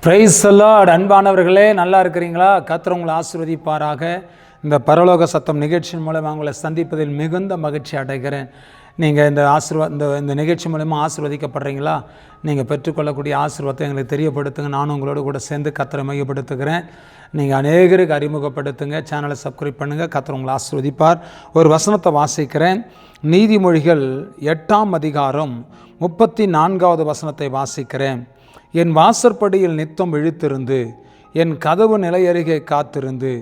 Price allot அன்பானவர்களே நல்லா இருக்கிறீங்களா? கர்த்தர் உங்களை ஆசீர்வதிப்பாராக. இந்த பரலோக சத்தம் நிகழ்ச்சியின் மூலமாக உங்களை சந்திப்பதில் மிகுந்த மகிழ்ச்சி அடைகிறேன். நீங்கள் இந்த ஆசிர்வா இந்த இந்த நிகழ்ச்சி மூலயமா ஆசிர்வதிக்கப்படுறீங்களா? நீங்கள் பெற்றுக்கொள்ளக்கூடிய ஆசீர்வாதத்தை எங்களுக்கு தெரியப்படுத்துங்க. நானும் உங்களோட கூட சேர்ந்து கத்தரை மையப்படுத்துகிறேன். நீங்கள் அநேகருக்கு அறிமுகப்படுத்துங்க. சேனலை சப்ஸ்கிரைப் பண்ணுங்கள் கத்தர் உங்களை ஆசிர்வதிப்பார். ஒரு வசனத்தை வாசிக்கிறேன். நீதிமொழிகள் எட்டாம் அதிகாரம் முப்பத்தி நான்காவது வசனத்தை வாசிக்கிறேன். என் வாசற்படியில் நித்தம் இழுத்திருந்து என் கதவு நிலையருகே காத்திருந்து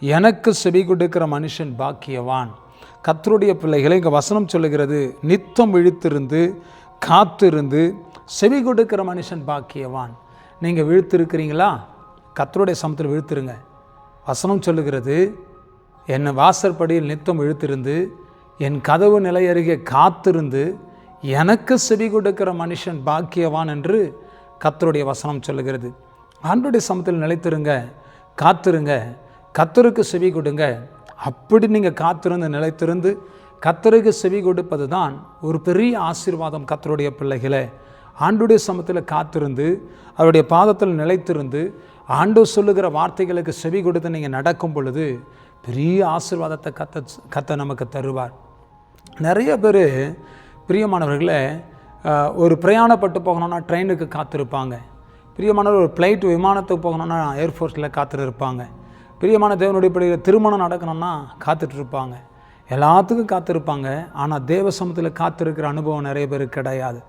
எனக்கு செவி கொடுக்கிற மனுஷன் பாக்கியவான். கத்தருடைய பிள்ளைகளை இங்கே வசனம் சொல்லுகிறது. நித்தம் இழுத்திருந்து காத்திருந்து செவி கொடுக்கிற மனுஷன் பாக்கியவான். நீங்கள் விழுத்திருக்கிறீங்களா? கத்தருடைய சமத்தில் விழுத்துருங்க. வசனம் சொல்லுகிறது என்னை வாசற்படியில் நித்தம் இழுத்திருந்து என் கதவு நிலை அருகே காத்திருந்து எனக்கு செவி கொடுக்கிற மனுஷன் பாக்கியவான் என்று கத்தருடைய வசனம் சொல்லுகிறது. ஆண்டுடைய சமத்தில் நிலைத்திருங்க காத்திருங்க கத்தருக்கு செவி கொடுங்க. அப்படி நீங்கள் காத்திருந்து நிலைத்திருந்து கத்தருக்கு செவி கொடுப்பது தான் ஒரு பெரிய ஆசீர்வாதம் கத்தருடைய பிள்ளைகளை. ஆண்டுடைய சமத்தில் காத்திருந்து அவருடைய பாதத்தில் நிலைத்திருந்து ஆண்டு சொல்லுகிற வார்த்தைகளுக்கு செவி கொடுத்து நீங்கள் நடக்கும் பொழுது பெரிய ஆசீர்வாதத்தை கத்த கத்த நமக்கு தருவார். நிறைய பேர் பிரியமானவர்களை ஒரு பிரயாணப்பட்டு போகணுன்னா ட்ரெயினுக்கு காத்திருப்பாங்க. பிரியமானவர் ஒரு ஃப்ளைட் விமானத்துக்கு போகணுன்னா ஏர்ஃபோர்ஸில் காத்திருப்பாங்க. பிரியமான தேவனுடைய பிள்ளைகள் திருமணம் நடக்கணும்னா காத்துட்ருப்பாங்க. எல்லாத்துக்கும் காத்திருப்பாங்க. ஆனால் தேவ சமத்தில் காத்திருக்கிற அனுபவம் நிறைய பேருக்கு கிடையாது.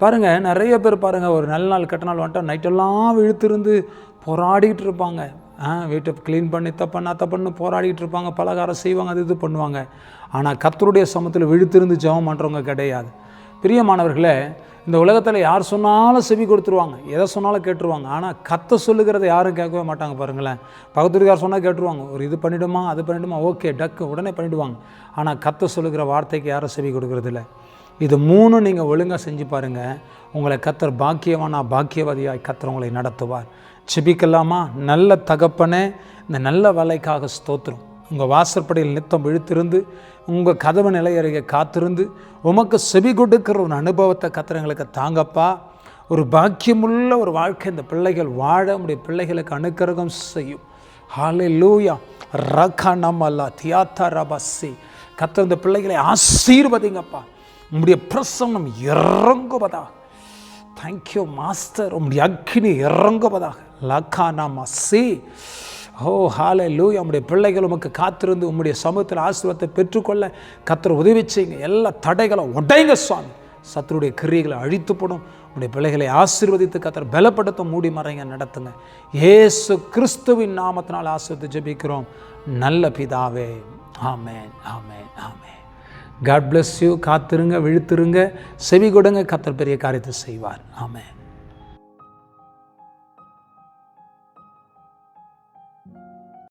பாருங்கள் நிறைய பேர் பாருங்கள் ஒரு நல்ல நாள் கெட்ட நாள் வந்துட்டா நைட்டெல்லாம் இழுத்திருந்து போராடிக்கிட்டு இருப்பாங்க. ஆ வீட்டை க்ளீன் பண்ணி தப்பண்ணா தப்புன்னு போராடிக்கிட்டு இருப்பாங்க. பலகாரம் செய்வாங்க அது இது பண்ணுவாங்க. ஆனால் கத்தருடைய சமத்தில் விழுத்திருந்து ஜெபம் பண்ணுறவங்க கிடையாது. பிரியமானவர்களே இந்த உலகத்தில் யார் சொன்னாலும் செவி கொடுத்துருவாங்க. எதை சொன்னாலும் கேட்டுருவாங்க. ஆனால் கத்த சொல்லுகிறத யாரும் கேட்கவே மாட்டாங்க பாருங்களேன். பக்கத்துக்கார் சொன்னால் கேட்டுருவாங்க. ஒரு இது பண்ணிவிடுமா அது பண்ணிவிடுமா ஓகே டக்கு உடனே பண்ணிவிடுவாங்க ஆனால் கத்த சொல்லுகிற வார்த்தைக்கு யாரும் செவி கொடுக்கறதில்ல. இது மூணும் நீங்கள் ஒழுங்காக செஞ்சு பாருங்கள் உங்களை கத்தர் பாக்கியவானா பாக்கியவதியாய் கத்தர் உங்களை நடத்துவார். செபிக்கலாமா நல்ல தகப்பனே இந்த நல்ல வேலைக்காக ஸ்தோத்திரம். உங்கள் வாசற்படியில் நித்தம் இழுத்திருந்து உங்கள் கதவு நிலையறையை காத்திருந்து உமக்கு செவி கொடுக்கிற ஒரு அனுபவத்தை கத்திரங்களுக்கு தாங்கப்பா. ஒரு பாக்கியமுள்ள ஒரு வாழ்க்கை இந்த பிள்ளைகள் வாழ உடைய பிள்ளைகளுக்கு அனுக்கிரகம் செய்யும். ஹாலே லூயா ரக நம்மல்லா தியாத்தா ரபஸ்ஸி. கத்த இந்த பிள்ளைகளை ஆசீர்வதிங்கப்பா. உங்களுடைய பிரசன்னம் இறங்குவதா. தேங்க்யூ மாஸ்டர் உங்களுடைய அக்னி இறங்குவதாக லக்கானா மசி ஓ ஹாலே லூயா உம்முடைய பிள்ளைகள் உமக்கு காத்திருந்து உம்முடைய சமூகத்தில் ஆசீர்வாதத்தை பெற்றுக்கொள்ள கத்தர் உதவி செய்யுங்க. எல்லா தடைகளும் உடைங்க சுவாமி. சத்துருடைய கிரியைகளை அழித்து போடும். உடைய பிள்ளைகளை ஆசீர்வதித்து கத்தர் பலப்படுத்த மூடி மறைங்க நடத்துங்க. ஏசு கிறிஸ்துவின் நாமத்தினால் ஆசீர்வதித்து ஜெபிக்கிறோம். நல்ல பிதாவே. ஆமேன் ஆமேன் ஆமேன். காட் பிளஸ் யூ காத்திருங்க விழுத்திருங்க. செவி கொடுங்க. கத்தர் பெரிய காரியத்தை செய்வார். ஆமேன்.